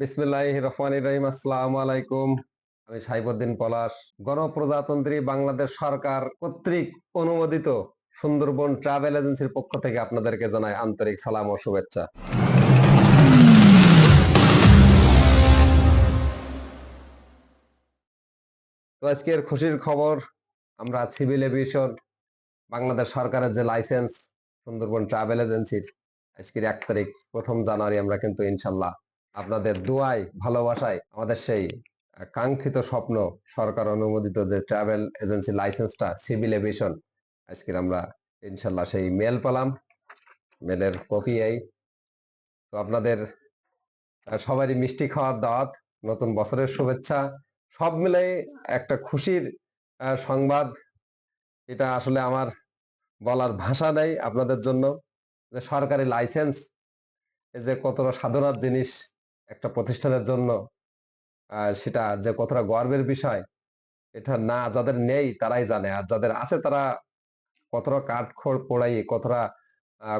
বিসমিল্লাহ রহমান রহিম, আসসালাম আলাইকুম। আমি সাইবুদ্দিন পলাশ। গণপ্রজাতন্ত্রী বাংলাদেশ সরকার কর্তৃক অনুমোদিত সুন্দরবন ট্রাভেল এজেন্সির পক্ষ থেকে আপনাদেরকে জানাই আন্তরিক সালাম ও শুভেচ্ছা। তো আজকের খুশির খবর, আমরা সিভিল এভিয়েশন, বাংলাদেশ সরকারের যে লাইসেন্স, সুন্দরবন ট্রাভেল এজেন্সির, আজকের এক তারিখ, প্রথম জানুয়ারি আমরা কিন্তু ইনশাল্লাহ আপনাদের দোয়ায়, ভালোবাসায় আমাদের সেই কাঙ্ক্ষিত স্বপ্ন, সরকার অনুমোদিত যে ট্রাভেল এজেন্সি লাইসেন্সটা, সিভিল এভিয়েশন, আজকের আমরা ইনশাল্লাহ সেই মেল পেলাম। মেলের কপি এই। তো আপনাদের সবারই মিষ্টি খাওয়ার দাওয়াত, নতুন বছরের শুভেচ্ছা। সব মিলে একটা খুশির সংবাদ। এটা আসলে আমার বলার ভাষা নেই আপনাদের জন্য। যে সরকারি লাইসেন্স যে কতটা সাধনার জিনিস একটা প্রতিষ্ঠানের জন্য সেটা যে কতটা গর্বের বিষয় এটা না যাদের নেই তারাই জানে। আর যাদের আছে তারা কতটা কাঠ খোড় পোড়াই কতটা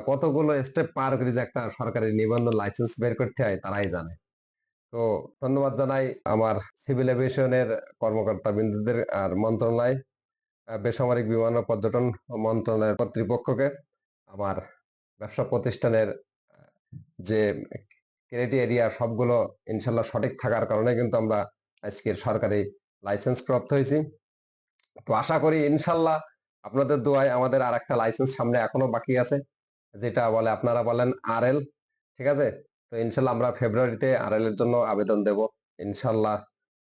কতগুলো স্টেপ পার করে যে একটা সরকারি নিবন্ধন লাইসেন্স বের করতে হয় তারাই জানে। তো ধন্যবাদ জানাই আমার সিভিল এভিয়েশনের কর্মকর্তা বিন্দুদের আর মন্ত্রণালয় বেসামরিক বিমান ও পর্যটন মন্ত্রণালয়ের কর্তৃপক্ষকে আমার ব্যবসা প্রতিষ্ঠানের আহ, যে ক্রাইটেরিয়া সবগুলো ইনশাল্লাহ সঠিক থাকার কারণে কিন্তু আমরা আজকের সরকারি লাইসেন্স প্রাপ্ত হয়েছি। তো আশা করি ইনশাল্লাহ আপনাদের দোয়ায় আমাদের আর একটা লাইসেন্স সামনে এখনও বাকি আছে, যেটা বলে আপনারা বলেন আর ঠিক আছে? তো ইনশাল্লাহ আমরা ফেব্রুয়ারিতে আর এর জন্য আবেদন দেব। ইনশাল্লাহ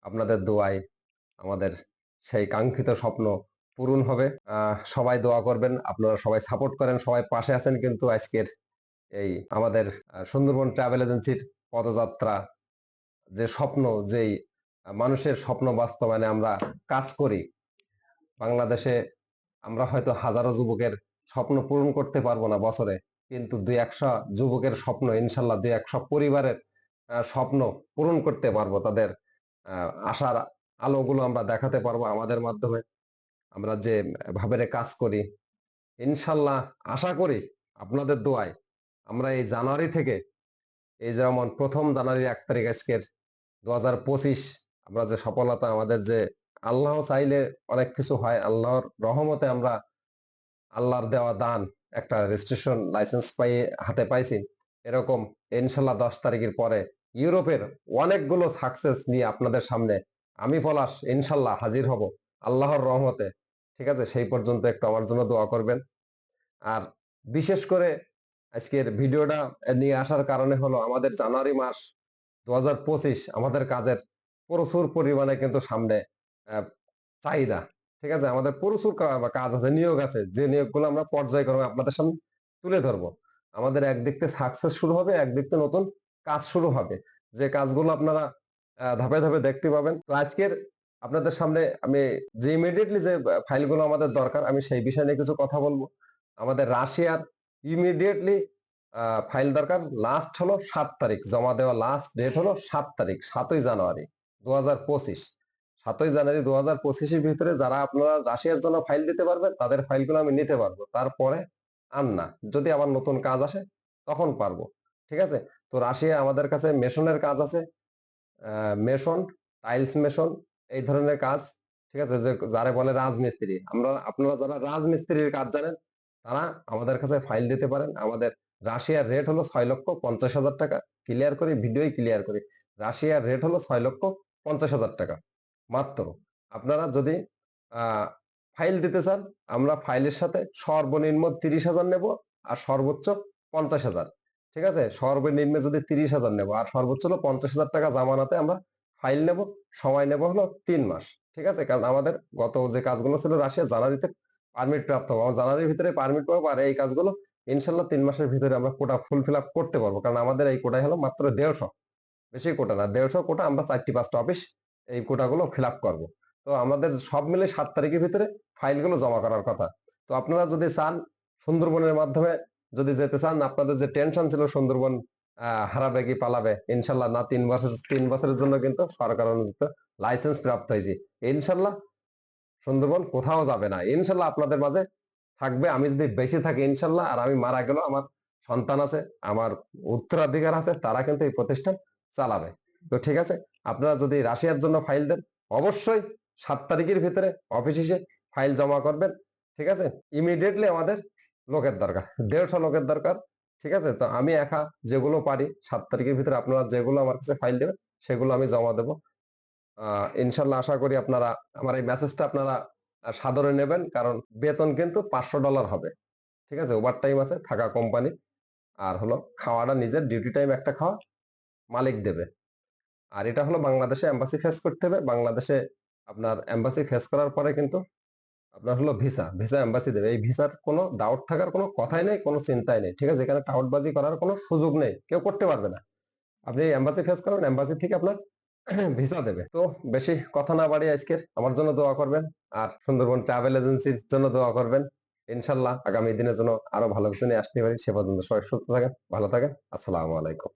আপনাদের দোয়ায় আমাদের সেই কাঙ্ক্ষিত স্বপ্ন পূরণ হবে। সবাই দোয়া করবেন, আপনারা সবাই সাপোর্ট করেন, সবাই পাশে আছেন কিন্তু আজকের এই আমাদের সুন্দরবন ট্রাভেল এজেন্সির পদযাত্রা, যে স্বপ্ন, যেই মানুষের স্বপ্ন বাস্তবায়নে আমরা কাজ করি, বাংলাদেশে আমরা হয়তো হাজারো যুবকের স্বপ্ন পূরণ করতে পারব না বছরে, কিন্তু দুই একশো যুবকের স্বপ্ন, ইনশাল্লাহ দুই একশো পরিবারের স্বপ্ন পূরণ করতে পারব তাদের আশার আলোগুলো আমরা দেখাতে পারব আমাদের মাধ্যমে, আমরা যে ভাবে কাজ করি, ইনশাল্লাহ আশা করি আপনাদের দোয়ায় আমরা এই জানুয়ারি থেকে এই যেমন প্রথম জানুয়ারি এক তারিখ আজকের দু হাজার পঁচিশ, আমরা যে সফলতা, আমাদের যে আল্লাহ চাইলে অনেক কিছু হয়, আল্লাহর রহমতে আমরা আল্লাহর দেওয়া দান একটা রেজিস্ট্রেশন লাইসেন্স পাই, হাতে পাইছি। এরকম ইনশাল্লাহ দশ তারিখের পরে ইউরোপের অনেকগুলো সাকসেস নিয়ে আপনাদের সামনে আমি পলাশ, ইনশাল্লাহ হাজির হব। আল্লাহর রহমতে। ঠিক আছে? সেই পর্যন্ত একটু আমার জন্য দোয়া করবেন। আর বিশেষ করে আজকের ভিডিওটা নিয়ে আসার কারণে হলো আমাদের জানুয়ারি মাস দু হাজার পঁচিশ আমাদের কাজের প্রচুর পরিমাণে কিন্তু সামনে চাহিদা, ঠিক আছে? আমাদের প্রচুর কাজ আছে, নিয়োগ আছে। যে নিয়োগগুলো আমরা পর্যায়ক্রমে আপনাদের সামনে তুলে ধরবো। আমাদের একদিক থেকে সাকসেস শুরু হবে, একদিক থেকে নতুন কাজ শুরু হবে। যে কাজগুলো আপনারা ধাপে ধাপে দেখতে পাবেন। তো আজকের আপনাদের সামনে আমি যে ইমিডিয়েটলি যে ফাইলগুলো আমাদের দরকার, আমি সেই বিষয় নিয়ে কিছু কথা বলব। আমাদের রাশিয়ার ইমিডিয়েটলি ফাইল দরকার। লাস্ট হলো সাত তারিখ। জমা দেওয়া লাস্ট ডেট হলো সাত তারিখ, সাতই জানুয়ারি দু হাজার পঁচিশ। সাতই জানুয়ারি দু হাজার পঁচিশের ভিতরে যারা আপনারা রাশিয়ার জন্য ফাইল দিতে পারবেন, তাদের ফাইলগুলো আমি নিতে পারব। তারপরে আর না, যদি আমার নতুন কাজ আসে, তখন পারব। ঠিক আছে? তো রাশিয়া আমাদের কাছে মেশনের কাজ আছে। মেশন টাইলস মেশন, এই ধরনের কাজ। ঠিক আছে? যে, যারা বলে রাজমিস্ত্রি। আমরা, আপনারা যারা রাজমিস্ত্রির কাজ জানেন তারা আমাদের কাছে ফাইল দিতে পারেন। আমাদের রাশিয়ার রেট হলো ছয় লক্ষ পঞ্চাশ হাজার টাকা। ক্লিয়ার করি, ভিডিওই ক্লিয়ার করি। রাশিয়ার রেট হলো ছয় লক্ষ পঞ্চাশ হাজার টাকা। মাত্র আপনারা যদি ফাইল দিতে চান, আমরা ফাইলের সাথে সর্বনিম্ন তিরিশ হাজার নেব আর সর্বোচ্চ পঞ্চাশ হাজার। ঠিক আছে? সর্বনিম্ন যদি তিরিশ হাজার নেব আর সর্বোচ্চ হলো পঞ্চাশ হাজার টাকা জামানাতে আমরা ফাইল নেব। সময় নেব হলো তিন মাস। ঠিক আছে? কারণ আমাদের গত যে কাজগুলো ছিল রাশিয়া জানুয়ারিতে পারমিট প্রাপ্ত হব। জানুয়ারির ভিতরে পারমিট পাবো আর এই কাজগুলো ইনশাল্লাহ তিন মাসের ভিতরে আমরা কোটা ফুলফিল আপ করতে পারব। কারণ আমাদের এই কোটাই হলো মাত্র দেড়শো। বেশি কোটা না, দেড়শো কোটা আমরা চারটি পাঁচটা অফিস এই কোটাগুলো ফিল আপ করব। তো আমাদের সব মিলে সাত তারিখের ভিতরে ফাইলগুলো জমা করার কথা। তো আপনারা যদি চান সুন্দরবনের মাধ্যমে যদি যেতে চান, আপনাদের যে টেনশন ছিল সুন্দরবন হারাবে কি পালাবে, ইনশাল্লাহ না, তিন বছর তিন বছরের জন্য কিন্তু সরকার অনুমোদিত লাইসেন্স প্রাপ্ত হয়েছে। ইনশাল্লাহ সুন্দরবন কোথাও যাবে না। ইনশাল্লাহ আপনাদের মাঝে থাকবে। আমি যদি বেঁচে থাকি, ইনশাল্লাহ। আর আমি মারা গেলেও আমার সন্তান আছে, আমার উত্তরাধিকার আছে, তারা কিন্তু এই প্রতিষ্ঠান চালাবে। তো ঠিক আছে, আপনারা যদি রাশিয়ার জন্য ফাইল দেন, অবশ্যই সাত তারিখের ভিতরে অফিস এসে ফাইল জমা করবেন। ঠিক আছে? ইমিডিয়েটলি আমাদের লোকের দরকার, দেড়শো লোকের দরকার। ঠিক আছে? তো আমি একা যেগুলো পারি, সাত তারিখের ভিতরে আপনারা যেগুলো আমার কাছে ফাইল দেবেন, সেগুলো আমি জমা দেবো। ইনশাল্লাহ আশা করি আপনারা আমার এই মেসেজটা আপনারা সাদরে নেবেন। কারণ বেতন কিন্তু পাঁচশো ডলার হবে। ঠিক আছে? ওভার টাইম আছে, থাকা কোম্পানি আর হলো খাওয়াটা নিজের ডিউটি টাইম একটা খাওয়া মালিক দেবে। আর এটা হলো বাংলাদেশে এম্বাসি ফেস করতে হবে। বাংলাদেশে আপনার এম্বাসি ফেস করার পরে কিন্তু আপনার হলো ভিসা ভিসা এম্বাসি দেবে। এই ভিসার কোনো ডাউট থাকার কোনো কথাই নেই, কোনো চিন্তাই নেই। ঠিক আছে? এখানে টাউটবাজি করার কোনো সুযোগ নেই। কেউ করতে পারবে না। আপনি এম্বাসি ফেস করেন এম্বাসি থেকে আপনার ভিসা দেবে। তো বেশি কথা না বাড়ি আজকের আমার জন্য দোয়া করবেন আর সুন্দরবন ট্রাভেল এজেন্সির জন্য দোয়া করবেন। ইনশাল্লাহ আগামী দিনের জন্য আরও ভালো কিছু নিয়ে আসতে পারি। সে পর্যন্ত সবাই সুস্থ থাকেন, ভালো থাকেন। আসসালামু আলাইকুম।